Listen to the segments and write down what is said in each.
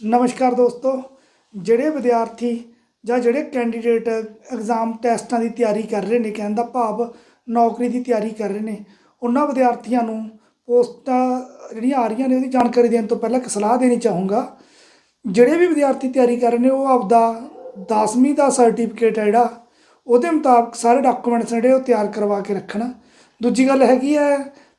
ਨਮਸਕਾਰ ਦੋਸਤੋ, ਜਿਹੜੇ ਵਿਦਿਆਰਥੀ ਜਾਂ ਜਿਹੜੇ ਕੈਂਡੀਡੇਟ ਐਗਜ਼ਾਮ ਟੈਸਟਾਂ ਦੀ ਤਿਆਰੀ ਕਰ ਰਹੇ ਨੇ, ਕਹਿਣ ਦਾ ਭਾਵ ਨੌਕਰੀ ਦੀ ਤਿਆਰੀ ਕਰ ਰਹੇ ਨੇ, ਉਹਨਾਂ ਵਿਦਿਆਰਥੀਆਂ ਨੂੰ ਪੋਸਟਾਂ ਜਿਹੜੀਆਂ ਆ ਰਹੀਆਂ ਨੇ, ਉਹਦੀ ਜਾਣਕਾਰੀ ਦੇਣ ਤੋਂ ਪਹਿਲਾਂ ਇੱਕ ਸਲਾਹ ਦੇਣੀ ਚਾਹੂੰਗਾ। ਜਿਹੜੇ ਵੀ ਵਿਦਿਆਰਥੀ ਤਿਆਰੀ ਕਰ ਰਹੇ ਨੇ, ਉਹ ਆਪਦਾ 10ਵੀਂ ਦਾ ਸਰਟੀਫਿਕੇਟ ਹੈ ਜਿਹੜਾ, ਉਹਦੇ ਮੁਤਾਬਕ ਸਾਰੇ ਡਾਕੂਮੈਂਟਸ ਜਿਹੜੇ ਉਹ ਤਿਆਰ ਕਰਵਾ ਕੇ ਰੱਖਣ। ਦੂਜੀ ਗੱਲ ਹੈਗੀ ਹੈ,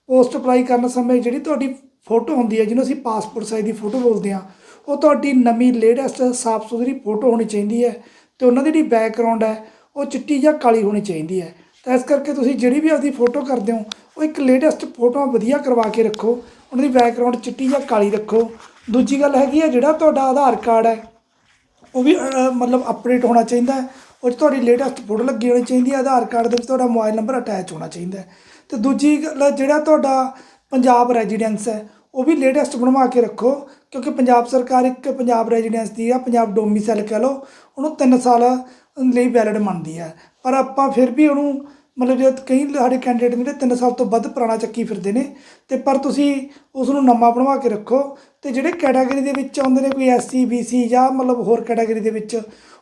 ਪੋਸਟ ਅਪਲਾਈ ਕਰਨ ਸਮੇਂ ਜਿਹੜੀ ਤੁਹਾਡੀ ਫੋਟੋ ਹੁੰਦੀ ਹੈ, ਜਿਹਨੂੰ ਅਸੀਂ ਪਾਸਪੋਰਟ ਸਾਈਜ਼ ਦੀ ਫੋਟੋ ਬੋਲਦੇ ਹਾਂ। ਉਹ ਤੁਹਾਡੀ ਨਵੀਂ ਲੇਟੈਸਟ ਸਾਫ਼ ਸੁਥਰੀ ਫੋਟੋ ਹੋਣੀ ਚਾਹੀਦੀ ਹੈ ਤੇ ਉਹਨਾਂ ਦੀ ਜਿਹੜੀ ਬੈਕਗ੍ਰਾਉਂਡ ਹੈ, ਉਹ ਚਿੱਟੀ ਜਾਂ ਕਾਲੀ ਹੋਣੀ ਚਾਹੀਦੀ ਹੈ। ਤਾਂ ਇਸ ਕਰਕੇ ਤੁਸੀਂ ਜਿਹੜੀ ਵੀ ਆਪਦੀ ਫੋਟੋ ਕਰਦੇ ਹੋ, ਉਹ ਇੱਕ ਲੇਟੈਸਟ ਫੋਟੋਆਂ ਵਧੀਆ ਕਰਵਾ ਕੇ ਰੱਖੋ। ਉਹਨਾਂ ਦੀ ਬੈਕਗ੍ਰਾਉਂਡ ਚਿੱਟੀ ਜਾਂ ਕਾਲੀ ਰੱਖੋ। ਦੂਜੀ ਗੱਲ ਹੈਗੀ ਹੈ, ਜਿਹੜਾ ਤੁਹਾਡਾ ਆਧਾਰ ਕਾਰਡ ਹੈ, ਉਹ ਵੀ ਮਤਲਬ ਅਪਡੇਟ ਹੋਣਾ ਚਾਹੀਦਾ ਹੈ। ਉਹ 'ਚ ਤੁਹਾਡੀ ਲੇਟੈਸਟ ਫੋਟੋ ਲੱਗੀ ਹੋਣੀ ਚਾਹੀਦੀ ਹੈ, ਆਧਾਰ ਕਾਰਡ ਦੇ ਵਿੱਚ ਤੁਹਾਡਾ ਮੋਬਾਈਲ ਨੰਬਰ ਅਟੈਚ ਹੋਣਾ ਚਾਹੀਦਾ ਹੈ। ਤੇ ਦੂਜੀ ਗੱਲ, ਜਿਹੜਾ ਤੁਹਾਡਾ ਪੰਜਾਬ ਰੈਜ਼ੀਡੈਂਸ ਹੈ ਉਹ ਵੀ ਲੇਟੈਸਟ ਬਣਵਾ ਕੇ ਰੱਖੋ, ਕਿਉਂਕਿ ਪੰਜਾਬ ਸਰਕਾਰ ਇੱਕ ਪੰਜਾਬ ਰੈਜ਼ੀਡੈਂਸ ਦੀ ਆ, ਪੰਜਾਬ ਡੋਮੀਸਾਈਲ ਕਹਿ ਲਓ, ਉਹਨੂੰ 3 ਸਾਲ ਲਈ ਵੈਲਿਡ ਮੰਨਦੀ ਹੈ ਪਰ ਆਪਾਂ ਫਿਰ ਵੀ ਉਹਨੂੰ ਮਤਲਬ ਜੇ ਕਈ ਸਾਡੇ ਕੈਂਡੀਡੇਟ ਨੇ ਜਿਹੜੇ 3 ਸਾਲ ਤੋਂ ਵੱਧ ਪੁਰਾਣਾ ਚੱਕੀ ਫਿਰਦੇ ਨੇ, ਤੇ ਪਰ ਤੁਸੀਂ ਉਸ ਨੂੰ ਨਵਾਂ ਬਣਵਾ ਕੇ ਰੱਖੋ, ਤੇ ਜਿਹੜੇ ਕੈਟਾਗਰੀ ਦੇ ਵਿੱਚ ਆਉਂਦੇ ਨੇ ਕੋਈ ਐਸਸੀ ਬੀਸੀ ਜਾਂ ਮਤਲਬ ਹੋਰ ਕੈਟਾਗਰੀ ਦੇ ਵਿੱਚ,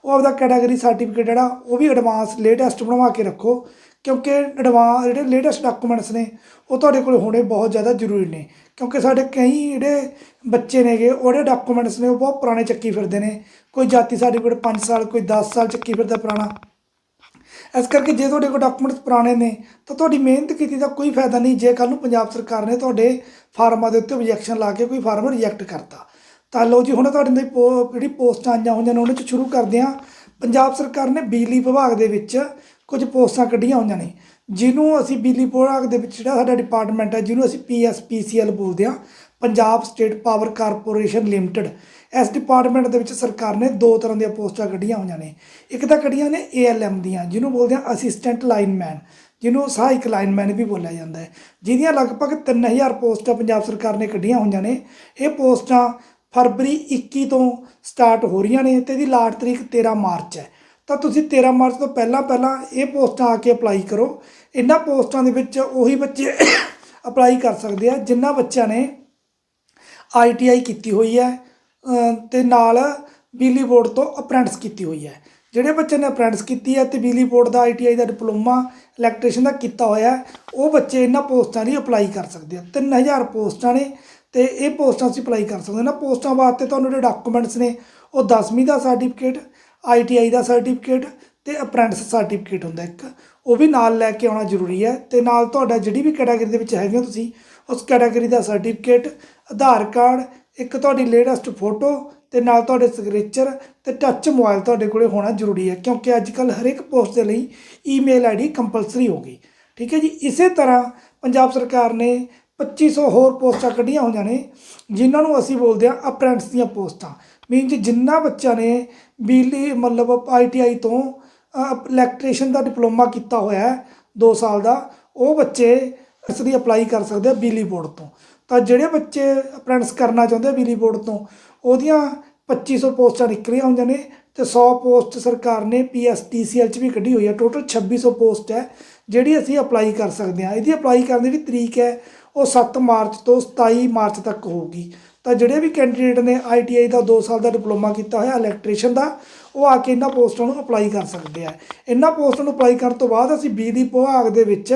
ਉਹ ਆਪਦਾ ਕੈਟਾਗਰੀ ਸਰਟੀਫਿਕੇਟ ਜਿਹੜਾ, ਉਹ ਵੀ ਐਡਵਾਂਸ ਲੇਟੈਸਟ ਬਣਵਾ ਕੇ ਰੱਖੋ ਕਿਉਂਕਿ ਐਡਵਾਂਸ ਜਿਹੜੇ ਲੇਟੈਸਟ ਡਾਕੂਮੈਂਟਸ ਨੇ, ਉਹ ਤੁਹਾਡੇ ਕੋਲ ਹੋਣੇ ਬਹੁਤ ਜ਼ਿਆਦਾ ਜ਼ਰੂਰੀ ਨੇ। ਕਿਉਂਕਿ ਸਾਡੇ ਕਈ ਜਿਹੜੇ ਬੱਚੇ ਨੇਗੇ ਉਹਦੇ ਡਾਕੂਮੈਂਟਸ ਨੇ, ਉਹ ਬਹੁਤ ਪੁਰਾਣੇ ਚੱਕੀ ਫਿਰਦੇ ਨੇ। ਕੋਈ ਜਾਤੀ ਸਰਟੀਫਿਕੇਟ 5 ਸਾਲ, ਕੋਈ 10 ਸਾਲ ਚੱਕੀ ਫਿਰਦਾ ਪੁਰਾਣਾ। ਇਸ ਕਰਕੇ ਜੇ ਤੁਹਾਡੇ ਕੋਲ ਡਾਕੂਮੈਂਟਸ ਪੁਰਾਣੇ ਨੇ, ਤਾਂ ਤੁਹਾਡੀ ਮਿਹਨਤ ਕੀਤੀ ਦਾ ਕੋਈ ਫਾਇਦਾ ਨਹੀਂ। ਜੇ ਕੱਲ ਨੂੰ ਪੰਜਾਬ ਸਰਕਾਰ ਨੇ ਤੁਹਾਡੇ ਫਾਰਮਾਂ ਦੇ ਉੱਤੇ ਓਬਜੈਕਸ਼ਨ ਲਾ ਕੇ ਕੋਈ ਫਾਰਮ ਰਿਜੈਕਟ ਕਰਤਾ, ਤਾਂ ਲਓ ਜੀ, ਹੁਣ ਤੁਹਾਡੇ ਲਈ ਪੋ- ਜਿਹੜੀ ਪੋਸਟਾਂ ਆਈਆਂ ਹੋਈਆਂ ਨੇ ਉਹਨਾਂ 'ਚ ਸ਼ੁਰੂ ਕਰਦੇ ਹਾਂ। ਪੰਜਾਬ ਸਰਕਾਰ ਨੇ ਬਿਜਲੀ ਵਿਭਾਗ ਦੇ ਵਿੱਚ ਕੁਝ ਪੋਸਟਾਂ ਕੱਢੀਆਂ ਹੋਈਆਂ ਨੇ, ਜਿਹਨੂੰ ਅਸੀਂ ਬਿਜਲੀ ਵਿਭਾਗ ਦੇ ਵਿੱਚ ਜਿਹੜਾ ਸਾਡਾ ਡਿਪਾਰਟਮੈਂਟ ਹੈ, ਜਿਹਨੂੰ ਅਸੀਂ ਪੀਐਸਪੀਸੀਐਲ ਬੋਲਦੇ ਹਾਂ, Punjab State Power Corporation Limited ਇਸ ਡਿਪਾਰਟਮੈਂਟ ਦੇ ਵਿੱਚ ਸਰਕਾਰ ਨੇ ਦੋ ਤਰ੍ਹਾਂ ਦੀਆਂ ਪੋਸਟਾਂ ਕੱਢੀਆਂ ਹੋਈਆਂ ਨੇ, ਇੱਕ ਤਾਂ ਕੱਢੀਆਂ ਨੇ ਏਐਲਐਮ ਦੀਆਂ, ਜਿਹਨੂੰ ਬੋਲਦੇ ਹਾਂ ਅਸਿਸਟੈਂਟ ਲਾਈਨਮੈਨ ਜਿਹਨੂੰ ਸਹਾਇਕ ਲਾਈਨਮੈਨ ਵੀ ਬੋਲਿਆ ਜਾਂਦਾ ਹੈ, ਜਿਹਦੀਆਂ ਲਗਭਗ 3000 ਪੋਸਟਾਂ ਪੰਜਾਬ ਸਰਕਾਰ ਨੇ ਕੱਢੀਆਂ ਹੋਈਆਂ ਨੇ, ਇਹ ਪੋਸਟਾਂ ਫਰਵਰੀ 21 ਤੋਂ ਸਟਾਰਟ ਹੋ ਰਹੀਆਂ ਨੇ ਤੇ ਇਹਦੀ ਲਾਸਟ ਤਰੀਕ 13 ਮਾਰਚ ਹੈ। ਤਾਂ ਤੁਸੀਂ 13 ਮਾਰਚ ਤੋਂ ਪਹਿਲਾਂ ਪਹਿਲਾਂ ਇਹ ਪੋਸਟਾਂ ਆ ਕੇ ਅਪਲਾਈ ਕਰੋ। ਇਹਨਾਂ ਪੋਸਟਾਂ ਦੇ ਵਿੱਚ ਉਹੀ ਬੱਚੇ ਅਪਲਾਈ ਕਰ ਸਕਦੇ ਆ ਜਿਨ੍ਹਾਂ ਬੱਚਿਆਂ ਨੇ ਆਈਟੀਆਈ ਕੀਤੀ ਹੋਈ ਹੈ ਅ, ਤੇ ਨਾਲ ਬਿਜਲੀ ਬੋਰਡ ਤੋਂ ਅਪ੍ਰੈਂਟਿਸ ਕੀਤੀ ਹੋਈ ਹੈ। ਜਿਹੜੇ ਬੱਚੇ ਨੇ ਅਪ੍ਰੈਂਟਿਸ ਕੀਤੀ ਹੈ ਤੇ ਬਿਜਲੀ ਬੋਰਡ ਦਾ ਆਈਟੀਆਈ ਦਾ ਡਿਪਲੋਮਾ ਇਲੈਕਟ੍ਰੀਸ਼ੀਅਨ ਦਾ ਕੀਤਾ ਹੋਇਆ ਉਹ ਬੱਚੇ ਇਹਨਾਂ ਪੋਸਟਾਂ ਲਈ ਅਪਲਾਈ ਕਰ ਸਕਦੇ ਆ। 3000 ਪੋਸਟਾਂ ਨੇ ਤੇ ਇਹ ਪੋਸਟਾਂ ਤੁਸੀਂ ਅਪਲਾਈ ਕਰ ਸਕਦੇ ਹੋ। ਨਾ ਪੋਸਟਾਂ ਵਾਸਤੇ ਤੁਹਾਨੂੰ ਜਿਹੜੇ ਡਾਕੂਮੈਂਟਸ ਨੇ ਉਹ 10ਵੀਂ ਦਾ ਸਰਟੀਫਿਕੇਟ ਆਈਟੀਆਈ ਦਾ ਸਰਟੀਫਿਕੇਟ ਤੇ ਅਪ੍ਰੈਂਟਿਸ ਸਰਟੀਫਿਕੇਟ ਹੁੰਦਾ ਇੱਕ। ਉਹ ਵੀ ਨਾਲ ਲੈ ਕੇ ਆਉਣਾ ਜ਼ਰੂਰੀ ਹੈ ਤੇ ਨਾਲ ਤੁਹਾਡਾ ਜਿਹੜੀ ਵੀ ਕੈਟਾਗਰੀ ਦੇ ਵਿੱਚ ਹੈਗੇ ਹੋ ਤੁਸੀਂ, ਉਸ ਕੈਟਾਗਰੀ ਦਾ ਸਰਟੀਫਿਕੇਟ ਆਧਾਰ ਕਾਰਡ, ਇੱਕ ਤੁਹਾਡੀ ਲੇਟੈਸਟ ਫੋਟੋ ਤੇ ਨਾਲ ਤੁਹਾਡੇ ਸਿਗਨੇਚਰ ਤੇ ਟੱਚ ਮੋਬਾਈਲ ਤੁਹਾਡੇ ਕੋਲੇ ਹੋਣਾ ਜ਼ਰੂਰੀ ਹੈ ਕਿਉਂਕਿ ਅੱਜ ਕੱਲ ਹਰ ਇੱਕ ਪੋਸਟ ਦੇ ਲਈ ਈਮੇਲ ਆਈਡੀ ਕੰਪਲਸਰੀ ਹੋ ਗਈ। ਠੀਕ ਹੈ ਜੀ, ਇਸੇ ਤਰ੍ਹਾਂ ਪੰਜਾਬ ਸਰਕਾਰ ਨੇ 2500 ਹੋਰ ਪੋਸਟਾਂ ਕੱਢੀਆਂ ਹੋਈਆਂ ਨੇ, ਜਿਨ੍ਹਾਂ ਨੂੰ ਅਸੀਂ ਬੋਲਦੇ ਹਾਂ ਅਪ੍ਰੈਂਟਿਸ ਦੀਆਂ ਪੋਸਟਾਂ। ਮੀਨ ਜੀ ਜਿੰਨਾ ਬੱਚਾ ਨੇ ਬਿਜਲੀ ਮਤਲਬ ਆਈਟੀਆਈ ਤੋਂ ਇਲੈਕਟ੍ਰੀਸ਼ੀਅਨ ਦਾ ਡਿਪਲੋਮਾ ਕੀਤਾ ਹੋਇਆ ਹੈ 2 ਸਾਲ ਦਾ। ਉਹ ਬੱਚੇ ਇਸ ਦੀ ਅਪਲਾਈ ਕਰ ਸਕਦੇ ਆ ਬਿਜਲੀ ਬੋਰਡ ਤੋਂ। ਤਾਂ ਜਿਹੜੇ ਬੱਚੇ ਅਪ੍ਰੈਂਟਿਸ ਕਰਨਾ ਚਾਹੁੰਦੇ ਆ ਬਿਜਲੀ ਬੋਰਡ ਤੋਂ, ਉਹਦੀਆਂ 2500 ਪੋਸਟਾਂ ਨਿਕਲੀਆਂ ਹੋਈਆਂ ਨੇ ਤੇ 100 ਪੋਸਟ ਸਰਕਾਰ ਨੇ ਪੀਐਸਟੀਸੀਐਲ ਚ ਵੀ ਕੱਢੀ ਹੋਈ ਹੈ। ਟੋਟਲ 2600 ਪੋਸਟ ਹੈ, ਜਿਹੜੀ ਅਸੀਂ ਅਪਲਾਈ ਕਰ ਸਕਦੇ ਹਾਂ। ਇਹਦੀ ਅਪਲਾਈ ਕਰਨ ਦੀ ਜਿਹੜੀ ਤਰੀਕ ਹੈ, ਉਹ 7 ਮਾਰਚ ਤੋਂ 27 ਮਾਰਚ ਤੱਕ ਹੋਊਗੀ। ਤਾਂ ਜਿਹੜੇ ਵੀ ਕੈਂਡੀਡੇਟ ਨੇ ਆਈਟੀਆਈ ਦਾ 2 ਸਾਲ ਦਾ ਡਿਪਲੋਮਾ ਕੀਤਾ ਹੋਇਆ ਇਲੈਕਟ੍ਰੀਸ਼ੀਅਨ ਦਾ, ਉਹ ਆ ਕੇ ਇਹਨਾਂ ਪੋਸਟਾਂ ਨੂੰ ਅਪਲਾਈ ਕਰ ਸਕਦੇ ਆ। ਇਹਨਾਂ ਪੋਸਟਾਂ ਨੂੰ ਅਪਲਾਈ ਕਰਨ ਤੋਂ ਬਾਅਦ ਅਸੀਂ ਬਿਜਲੀ ਵਿਭਾਗ ਦੇ ਵਿੱਚ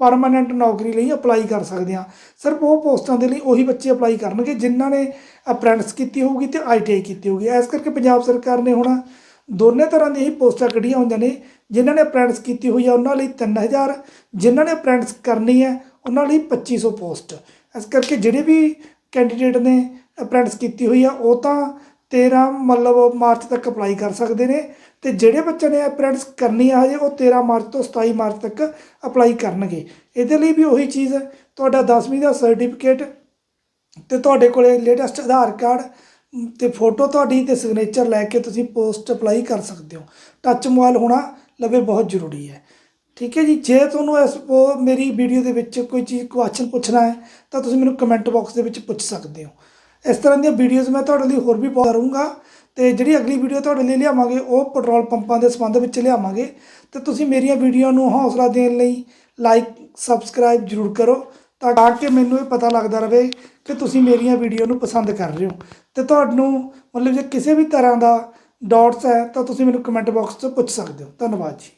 ਪਰਮਾਨੈਂਟ ਨੌਕਰੀ ਲਈ ਅਪਲਾਈ ਕਰ ਸਕਦੇ ਹਾਂ ਸਿਰਫ ਉਹ ਪੋਸਟਾਂ ਦੇ ਲਈ ਉਹੀ ਬੱਚੇ ਅਪਲਾਈ ਕਰਨਗੇ ਜਿਨ੍ਹਾਂ ਨੇ ਅਪ੍ਰੈਂਟਿਸ ਕੀਤੀ ਹੋਊਗੀ ਤੇ ਆਈਟੀਆਈ ਕੀਤੀ ਹੋਊਗੀ। ਇਸ ਕਰਕੇ ਪੰਜਾਬ ਸਰਕਾਰ ਨੇ ਹੁਣ ਦੋਨੇ ਤਰ੍ਹਾਂ ਦੀਆਂ ਹੀ ਪੋਸਟਾਂ ਕੱਢੀਆਂ ਹੋਈਆਂ ਨੇ। ਜਿਨ੍ਹਾਂ ਨੇ ਅਪ੍ਰੈਂਟਿਸ ਕੀਤੀ ਹੋਈ ਆ, ਉਹਨਾਂ ਲਈ 3000 ਜਿਨ੍ਹਾਂ ਨੇ ਅਪ੍ਰੈਂਟਿਸ ਕਰਨੀ ਹੈ, ਉਹਨਾਂ ਲਈ 2500 ਪੋਸਟ। ਇਸ ਕਰਕੇ ਜਿਹੜੇ ਵੀ ਕੈਂਡੀਡੇਟ ਨੇ ਅਪ੍ਰੈਂਟਿਸ ਕੀਤੀ ਹੋਈ ਆ ਉਹ ਤਾਂ 13 ਮਤਲਬ ਮਾਰਚ ਤੱਕ ਅਪਲਾਈ ਕਰ ਸਕਦੇ ਨੇ ਤੇ ਜਿਹੜੇ ਬੱਚੇ ਨੇ ਅਪ੍ਰੈਂਟਿਸ ਕਰਨੀ ਆ ਹਜੇ ਉਹ 13 ਮਾਰਚ ਤੋਂ 27 ਮਾਰਚ ਤੱਕ ਅਪਲਾਈ ਕਰਨਗੇ। ਇਹਦੇ ਲਈ ਵੀ ਉਹੀ ਚੀਜ਼ ਹੈ ਤੁਹਾਡਾ 10ਵੀਂ ਦਾ ਸਰਟੀਫਿਕੇਟ ਤੇ ਤੁਹਾਡੇ ਕੋਲੇ ਲੇਟੈਸਟ ਆਧਾਰ ਕਾਰਡ ਅਮ, ਤੇ ਫੋਟੋ ਤੁਹਾਡੀ ਤੇ ਸਿਗਨੇਚਰ ਲੈ ਕੇ ਤੁਸੀਂ ਪੋਸਟ ਅਪਲਾਈ ਕਰ ਸਕਦੇ ਹੋ। ਟੱਚ ਮੋਬਾਈਲ ਹੋਣਾ ਲਵੇ ਬਹੁਤ ਜ਼ਰੂਰੀ ਹੈ। ਠੀਕ ਹੈ ਜੀ, ਜੇ ਤੁਹਾਨੂੰ ਇਸ ਉਹ ਮੇਰੀ ਵੀਡੀਓ ਦੇ ਵਿੱਚ ਕੋਈ ਚੀਜ਼ ਕੁਐਸਚਨ ਪੁੱਛਣਾ ਹੈ, ਤਾਂ ਤੁਸੀਂ ਮੈਨੂੰ ਕਮੈਂਟ ਬਾਕਸ ਦੇ ਵਿੱਚ ਪੁੱਛ ਸਕਦੇ ਹੋ। ਇਸ ਤਰ੍ਹਾਂ ਦੀਆਂ ਵੀਡੀਓਜ਼ ਮੈਂ ਤੁਹਾਡੇ ਲਈ ਹੋਰ ਵੀ ਬਹੁਤ ਰਹੂੰਗਾ ਤੇ ਜਿਹੜੀ ਅਗਲੀ ਵੀਡੀਓ ਤੁਹਾਡੇ ਲਈ ਲਿਆਵਾਂਗੇ, ਉਹ ਪੈਟਰੋਲ ਪੰਪਾਂ ਦੇ ਸੰਬੰਧ ਵਿੱਚ ਲਿਆਵਾਂਗੇ। ਤੇ ਤੁਸੀਂ ਮੇਰੀਆਂ ਵੀਡੀਓ ਨੂੰ ਹੌਸਲਾ ਦੇਣ ਲਈ ਲਾਈਕ ਸਬਸਕ੍ਰਾਈਬ ਜ਼ਰੂਰ ਕਰੋ, ਤਾਂ ਕਿ ਮੈਨੂੰ ਇਹ ਪਤਾ ਲੱਗਦਾ ਰਹੇ ਕਿ ਤੁਸੀਂ ਮੇਰੀਆਂ ਵੀਡੀਓ ਨੂੰ ਪਸੰਦ ਕਰ ਰਹੇ ਹੋ। ਤੇ ਤੁਹਾਨੂੰ ਮਤਲਬ ਜੇ ਕਿਸੇ ਵੀ ਤਰ੍ਹਾਂ ਦਾ ਡਾਊਟਸ ਹੈ, ਤਾਂ ਤੁਸੀਂ ਮੈਨੂੰ ਕਮੈਂਟ ਬਾਕਸ 'ਚ ਪੁੱਛ ਸਕਦੇ ਹੋ। ਧੰਨਵਾਦ ਜੀ।